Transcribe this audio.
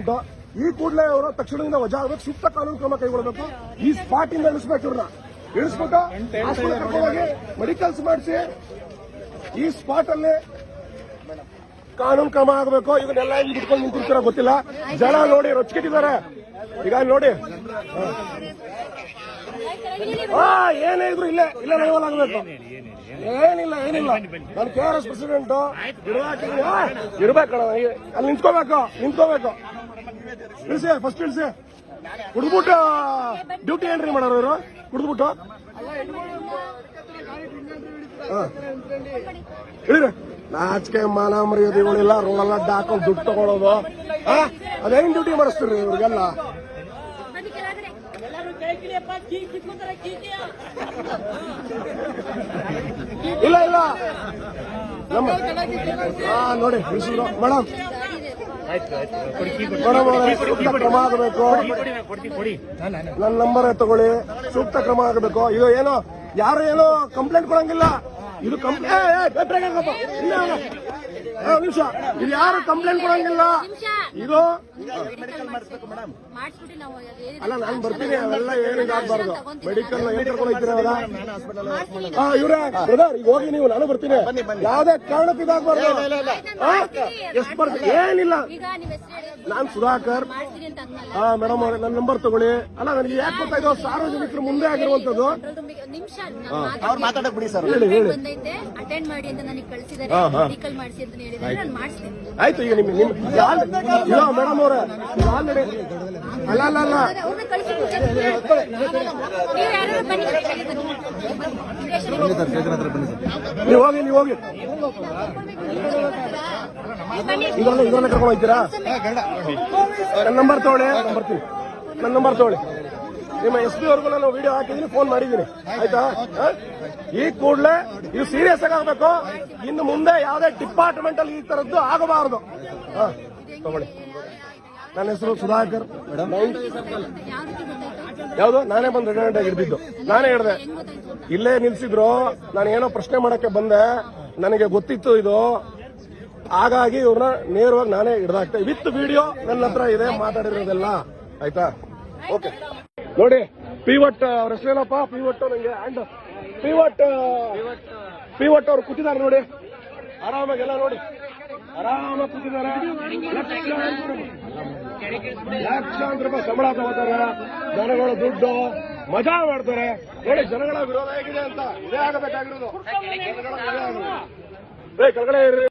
ಈ ಕೂಡಲೇ ಅವರು ತಕ್ಷಣದಿಂದ ವಜಾ ಆಗಬೇಕು ಸೂಕ್ತ ಕಾನೂನು ಕ್ರಮ ಕೈಗೊಳ್ಳಬೇಕು. ಈ ಸ್ಪಾಟ್ ಇಂದ ಇಳಿಸ್ಬೇಕು ಇವ್ರನ್ನ. ಕರ್ಕೊಂಡೋಗಿ ಮೆಡಿಕಲ್ಸ್ ಮಾಡಿಸಿ ಈ ಸ್ಪಾಟ್ ಅಲ್ಲಿ ಕಾನೂನು ಕ್ರಮ ಆಗಬೇಕು. ಇದನ್ನೆಲ್ಲ ಇಲ್ಲಿ ನಿಂತಿರ್ತೀರ ಗೊತ್ತಿಲ್ಲ. ಜನ ನೋಡಿ ರೊಚ್ಚಿಟ್ಟಿದ್ದಾರೆ. ಈಗ ನೋಡಿ. ಹಾ ಏನೇ ಇದ್ರು ಇಲ್ಲೇ ಇಲ್ಲೇ ಆಗಬೇಕು. ಏನಿಲ್ಲ ಏನಿಲ್ಲ. ನಾನು ಕೆ ಆರ್ ಎಸ್ ಪ್ರೆಸಿಡೆಂಟ್ ಇರ್ಬೇಕು ಅಲ್ಲಿ ನಿಂತ್ಕೋಬೇಕು ನಿಂತ್ಕೋಬೇಕು. ಇಳಿಸಿ ಫಸ್ಟ್ ಇಳಿಸಿ. ಹುಡ್ಬಿಟ್ಟು ಡ್ಯೂಟಿ ಏನ್ರಿ ಮಾಡೋರು ಇವರು. ಹುಡ್ದ್ಬಿಟ್ಟು ಹೇಳಿ ನಾಚಿಕೆ ಮಾನ ಮರ್ಯಾದೆ ಇವಳಿಲ್ಲ ರೋಡೆಲ್ಲ ಅಡ್ಡ ಹಾಕೊಂಡು ದುಡ್ಡು ತಗೊಳೋದು. ಅದೇನ್ ಡ್ಯೂಟಿ ಮಾಡಿಸ್ತೀರಿ ಇವ್ರಿಗೆಲ್ಲ? ಇಲ್ಲ ಇಲ್ಲ. ನಮ್ಮ ನೋಡಿ ಮೇಡಮ್ ಸೂಕ್ತ ಕ್ರಮ ಆಗಬೇಕು. ನನ್ನ ನಂಬರ್ ತಗೊಳ್ಳಿ. ಸೂಕ್ತ ಕ್ರಮ ಆಗಬೇಕು. ಇದು ಏನೋ ಯಾರು ಏನೋ ಕಂಪ್ಲೇಂಟ್ ಕೊಡಂಗಿಲ್ಲ. ಇದು ಕಂಪ್ಲೇಂಟ್ ನಿಮಿಷ. ಇದು ಯಾರು ಕಂಪ್ಲೇಂಟ್ ಕೊಡಂಗಿಲ್ಲ. ನಾವು ಅಲ್ಲ ನಾನು ಬರ್ತೀನಿ. ಅವೆಲ್ಲ ಏನು ಇದಾಗಬಾರ್ದು ಮೆಡಿಕಲ್ ಏನ್ ಕರ್ಕೊಂಡು ಹೋಗ್ತೀರಿ ಅವಾಗ ಹಾ ಇವ್ರೆ ಬ್ರದರ್ ಈಗ ಹೋಗಿ ನೀವು ನಾನು ಬರ್ತೀನಿ. ಯಾವ್ದೇ ಕಾರಣಕ್ಕೆ ಇದಾಗಬಾರ್ದು. ಎಷ್ಟು ಬರ್ತೀನಿ. ಏನಿಲ್ಲ. ಈಗ ನಿಮ್ಮ ಹೆಸರು ಹೇಳಿ. ನಾನ್ ಸುಧಾಕರ್. ಹಾ ಮೇಡಮ್ ಅವ್ರೆ ನನ್ನ ನಂಬರ್ ತಗೊಳ್ಳಿ. ಅಲ್ಲ ನನಗೆ ಯಾಕೆ ಗೊತ್ತಾಯ್ತು? ಸಾರ್ವಜನಿಕರು ಮುಂದೆ ಆಗಿರುವಂತದ್ದು ನಿಮಿಷ ಅವ್ರು ಮಾತಾಡಕ್ ಬಿಡಿ ಸರ್. ಹೇಳಿ ಹೇಳಿ. ಬಂದೈತೆ. ಅಟೆಂಡ್ ಮಾಡಿ ಅಂತ ನನಗೆ ಕಳಿಸಿದ್ದಾರೆ. ಮೆಡಿಕಲ್ ಮಾಡಿಸಿ ಅಂತ ಹೇಳಿದ್ದಾರೆ. ಆಯ್ತು. ಈಗ ನಿಮ್ ನಿಮ್ ಇಲ್ಲ ಮೇಡಮ್ ಅವ್ರ? ಆಲ್ರೆಡಿ ಅಲ್ಲ ಅಲ್ಲ ಅಲ್ಲ. ನೀವು ಹೋಗಿ ನೀವು ಹೋಗಿ. ಇದನ್ನ ಇದನ್ನ ಕರ್ಕೊಂಡು ಹೋಗ್ತೀರಾ? ನನ್ನ ನಂಬರ್ ತಗೊಳ್ಳಿ ಬರ್ತೀನಿ ನನ್ನ ನಂಬರ್ ತಗೊಳ್ಳಿ. ನಿಮ್ಮ ಎಸ್ ಪಿ ಅವ್ರಿಗೂ ನಾನು ವಿಡಿಯೋ ಹಾಕಿದ್ದೀನಿ ಫೋನ್ ಮಾಡಿದ್ದೀನಿ ಆಯ್ತಾ? ಈ ಕೂಡಲೇ ಇದು ಸೀರಿಯಸ್ ಆಗಿ ಆಗ್ಬೇಕು. ಇನ್ನು ಮುಂದೆ ಯಾವುದೇ ಡಿಪಾರ್ಟ್ಮೆಂಟ್ ಅಲ್ಲಿ ಈ ತರದ್ದು ಆಗಬಾರದು. ಹ, ತಗೊಳ್ಳಿ. ನನ್ನ ಹೆಸರು ಸುಧಾಕರ್. ಮೇಡಮ್. ಯಾವುದು? ನಾನೇ ಬಂದು ರೆಡಿ ಆಗಿ ಹಿಡಿದಿದ್ದು. ನಾನೇ ಹೇಳಿದೆ ಇಲ್ಲೇ ನಿಲ್ಸಿದ್ರು. ನಾನು ಏನೋ ಪ್ರಶ್ನೆ ಮಾಡಕ್ಕೆ ಬಂದೆ. ನನಗೆ ಗೊತ್ತಿತ್ತು ಇದು. ಹಾಗಾಗಿ ಇವ್ರನ್ನ ನೇರವಾಗಿ ನಾನೇ ಹಿಡ್ದಾಕ್ತೆ. ವಿತ್ ವಿಡಿಯೋ ನನ್ನ ಹತ್ರ ಇದೆ ಮಾತಾಡಿರೋದೆಲ್ಲ. ಆಯ್ತಾ? ಓಕೆ ನೋಡಿ ಪಿವಟ್ ಅವ್ರ ಹೆಸರೇನಪ್ಪ ಪಿವಟ್ ನಂಗೆ ಅಂಡ್ ಪಿವಟ್ ಪಿವಟ್ ಅವ್ರು ಕೂತಿದ್ದಾರೆ ನೋಡಿ. ಆರಾಮಾಗಿ ಎಲ್ಲ ನೋಡಿ. ಆರಾಮಾಗಿ ಕೂತಿದ್ದಾರೆ. ಲಕ್ಷಾಂತರ ರೂಪಾಯಿ ಸಂಬಳ ತಗೋತಾರೆ. ಜನಗಳ ದುಡ್ಡು, ಮಜಾ ಮಾಡ್ತಾರೆ. ನೋಡಿ, ಜನಗಳ ವಿರೋಧ ಹೇಗಿದೆ ಅಂತ. ಇದೇ ಆಗಬೇಕಾಗಿರೋದು. ಕೆಳಗಡೆ ಇರ್ರಿ.